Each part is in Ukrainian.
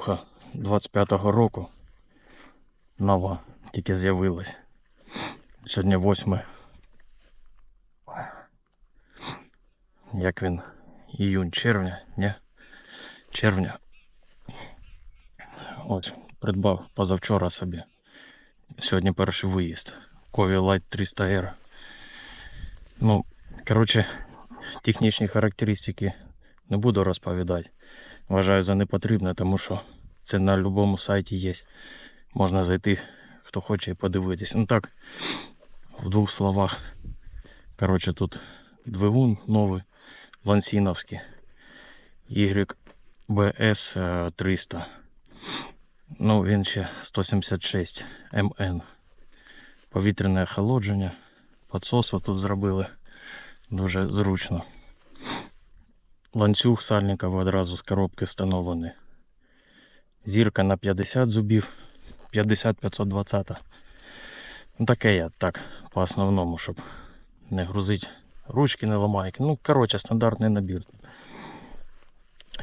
Така 25-го року. Нова тільки з'явилась. Сьогодні 8. Як він? Іюнь, червня, ні? Червня. Ось, придбав позавчора собі. Сьогодні перший виїзд. Кові Light 300 R. Ну, коротше, технічні характеристики не буду розповідати. Вважаю за непотрібне, тому що це на будь-якому сайті є. Можна зайти, хто хоче і подивитись. Ну так, в двох словах. Коротше, тут двигун новий, лансіновський. YBS е, 300. Ну, він ще 176 МН. Повітряне охолодження. Подсос тут зробили. Дуже зручно. Ланцюг сальниковий одразу з коробки встановлений. Зірка на 50 зубів, 50-520. Ну таке я так, по основному, щоб не грузити ручки, не ламайки. Ну, коротше, стандартний набір.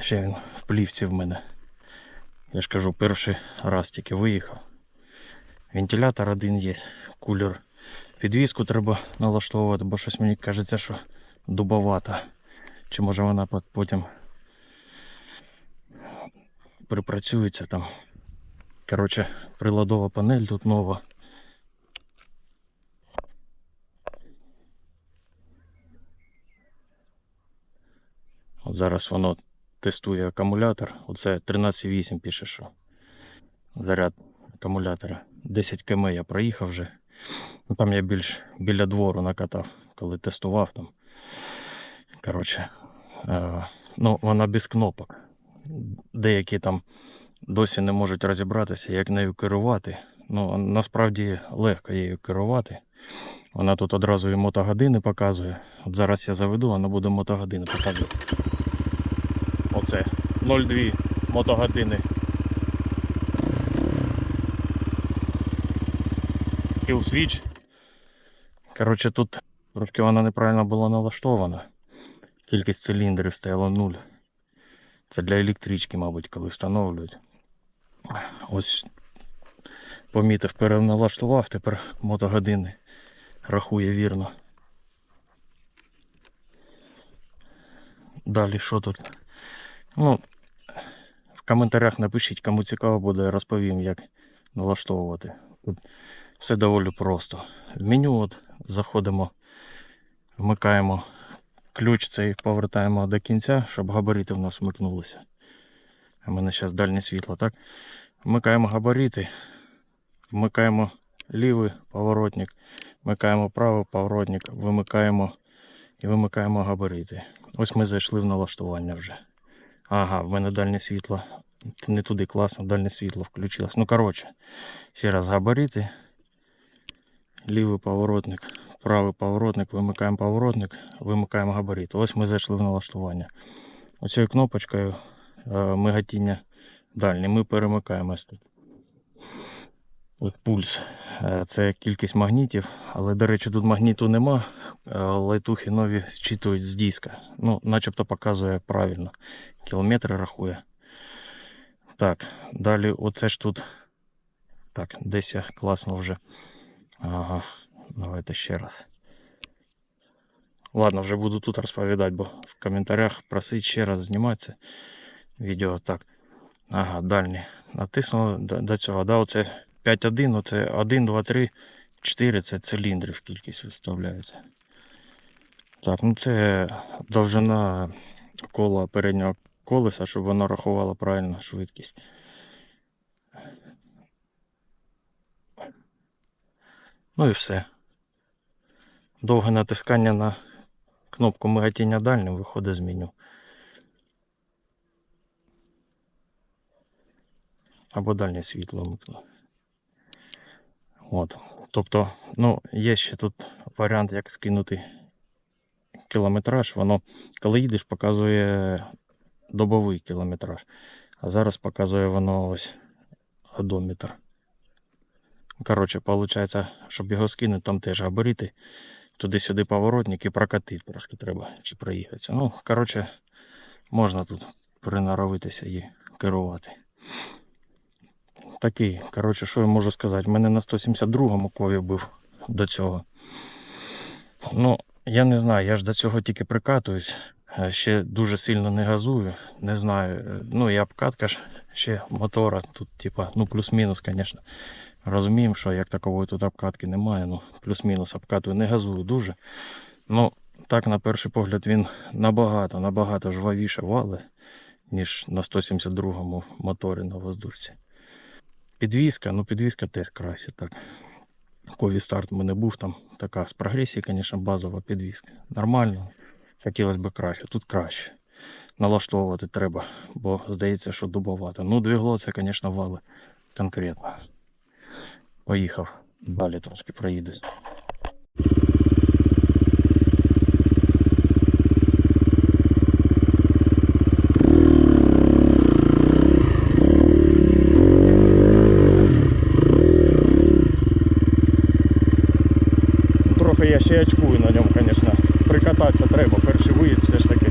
Ще він в плівці в мене. Я ж кажу, перший раз тільки виїхав. Вентилятор один є, кулер. Підвіску треба налаштовувати, бо щось мені кажеться, що дубовата. Чи може вона потім припрацюється там. Коротше, приладова панель тут нова. От зараз воно тестує акумулятор. Оце 13,8 пише, що заряд акумулятора. 10 км я проїхав вже. Ну, там я більш біля двору накатав, коли тестував там. Коротше, ну, вона без кнопок. Деякі там досі не можуть розібратися, як нею керувати. Ну, насправді легко її керувати. Вона тут одразу і мотогодини показує. От зараз я заведу, вона буде мотогодини показувати. Оце 0,2 мотогодини. Kill switch. Коротше, тут трошки вона неправильно була налаштована. Кількість циліндрів стояла 0. Це для електрички, мабуть, коли встановлюють. Ось помітив, переналаштував, тепер мотогодини рахує вірно. Далі що тут? Ну, в коментарях напишіть, кому цікаво буде, розповім, як налаштовувати. Тут все доволі просто. В меню от заходимо, вмикаємо ключ цей повертаємо до кінця, щоб габарити в нас вмикнулися. У мене зараз дальнє світло, так? Вмикаємо габарити, вмикаємо лівий поворотник, вмикаємо правий поворотник, вимикаємо і вимикаємо габарити. Ось ми зайшли в налаштування вже. Ага, в мене дальнє світло. Не туди класно, дальнє світло включилось. Ну, коротше, ще раз габарити. Лівий поворотник, правий поворотник, вимикаємо поворотник, вимикаємо габарит. Ось ми зайшли в налаштування. Оцією кнопочкою е, мигатіння дальнє. Ми перемикаємо ось тут. Ось пульс. Е, Це кількість магнітів, але, до речі, тут магніту нема. Е, Лайтухи нові зчитують з диска. Ну, начебто показує правильно. Кілометри рахує. Так, далі оце ж тут. Так, десь я класно вже. Ага, давайте ще раз. Ладно, вже буду тут розповідати, бо в коментарях просить ще раз знімати це відео. Так. Ага, дальні. Натиснули до, цього. Да, оце 5.1, оце 1, 2, 3, 4 це циліндрів кількість виставляється. Так, ну це довжина кола переднього колеса, щоб воно рахувало правильно швидкість. Ну і все. Довге натискання на кнопку мигатіння дальнім виходить з меню. Або дальнє світло. От. Тобто, ну, є ще тут варіант, як скинути кілометраж. Воно, коли їдеш, показує добовий кілометраж. А зараз показує воно ось одометр. Коротше, виходить, щоб його скинути, там теж габарити. Туди-сюди поворотник і прокатити трошки треба чи проїхатися. Ну, коротше, можна тут приноровитися і керувати. Такий, коротше, що я можу сказати? Мене на 172-му кові був до цього. Ну, я не знаю, я ж до цього тільки прикатуюсь. Ще дуже сильно не газую. Не знаю. Ну і обкатка ж ще мотора. Тут, типа, ну плюс-мінус, звісно. Розуміємо, що як такової тут обкатки немає. Ну, плюс-мінус обкатую, не газую дуже. Ну, так, на перший погляд, він набагато, набагато жвавіше вали, ніж на 172-му моторі на воздушці. Підвізка, ну підвізка теж краще так. Кові старт у мене був там така з прогресії, звісно, базова підвізка. Нормально. Хотілося б краще, тут краще. Налаштовувати треба, бо здається, що дубовато. Ну, двігло це, звісно, вали конкретно. Поїхав. Далі трошки проїдусь. Трохи я ще очкую на ньому, звісно. Прикататися треба, перший виїзд все ж таки.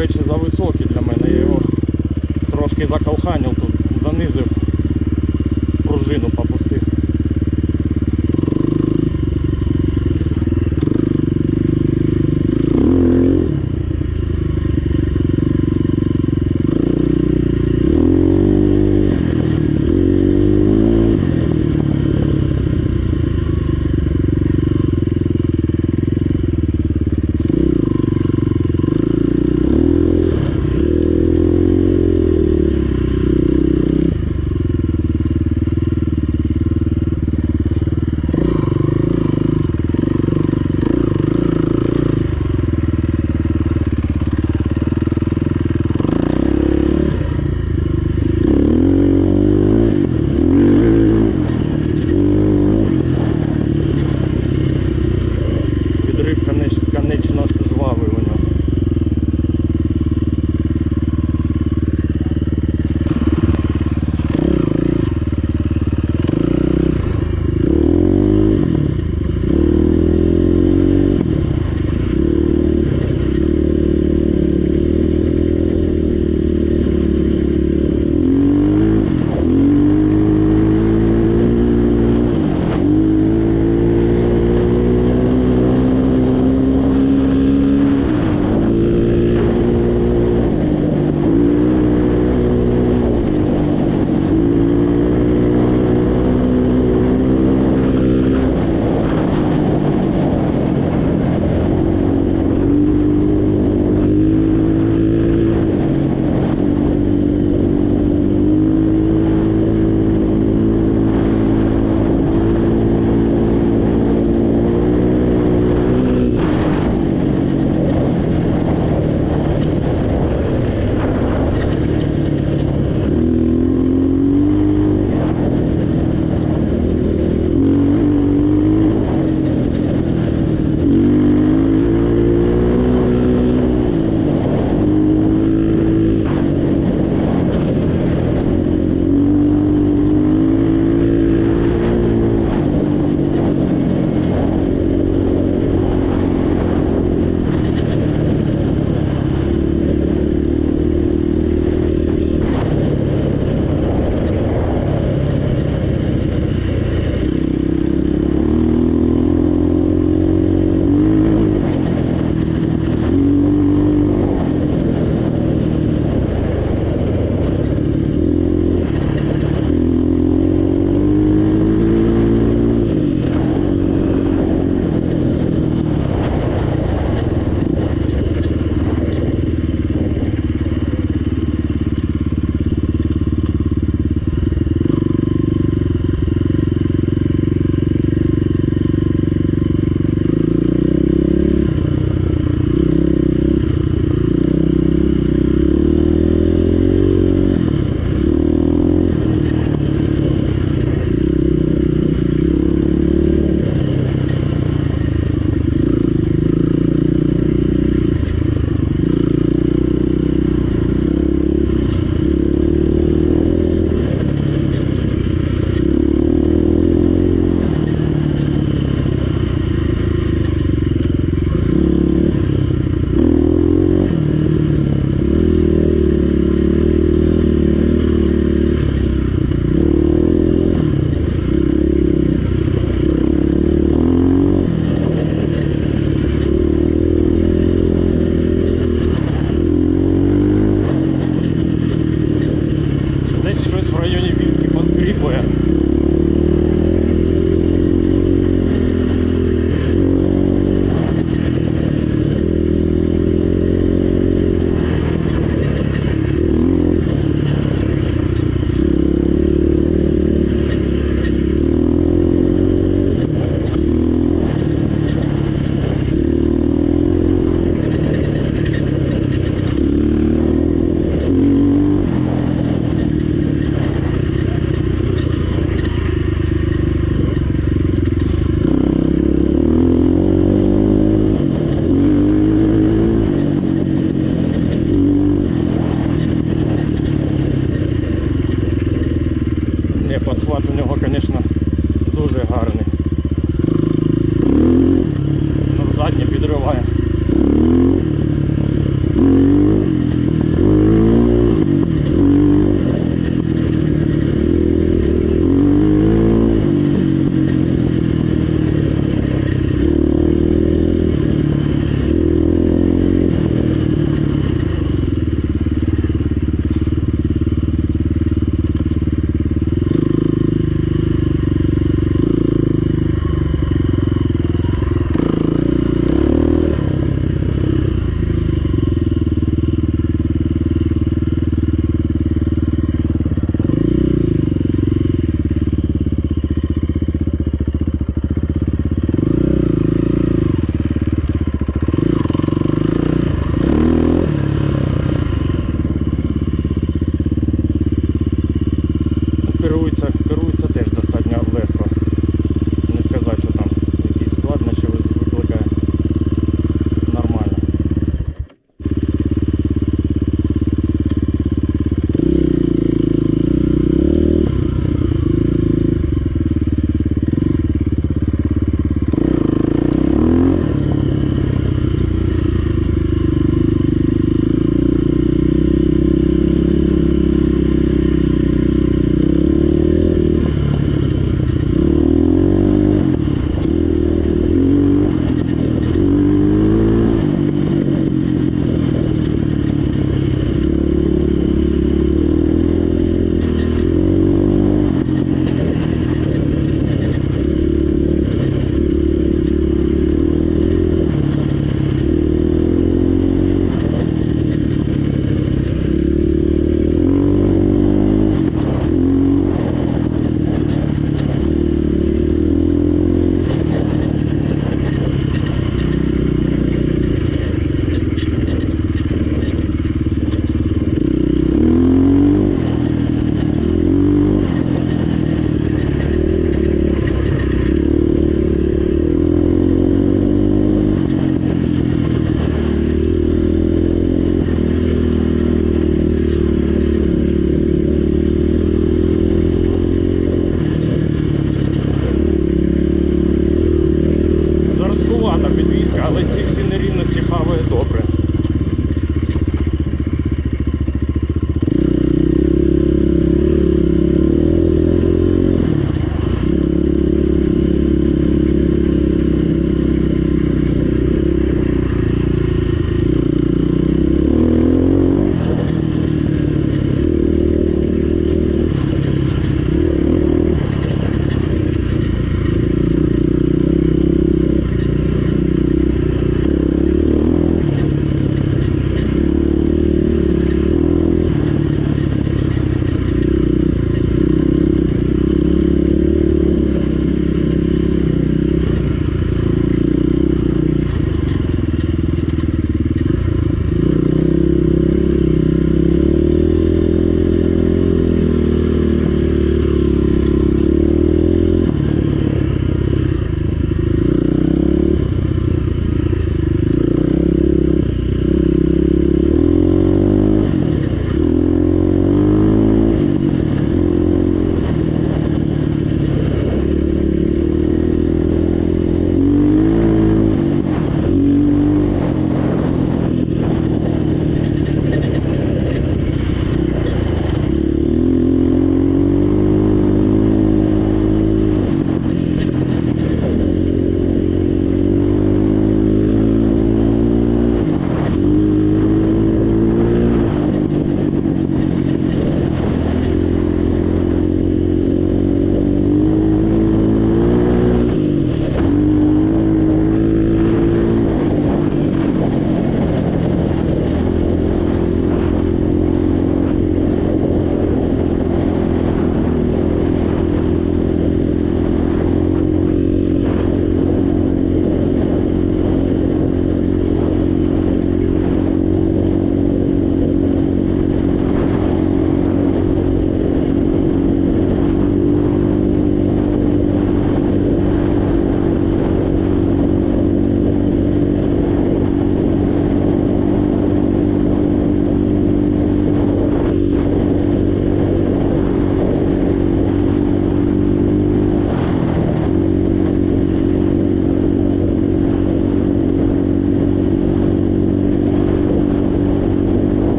Він, за речі, зависокий для мене. Я його трошки заколханив тут, занизив, пружину попустив.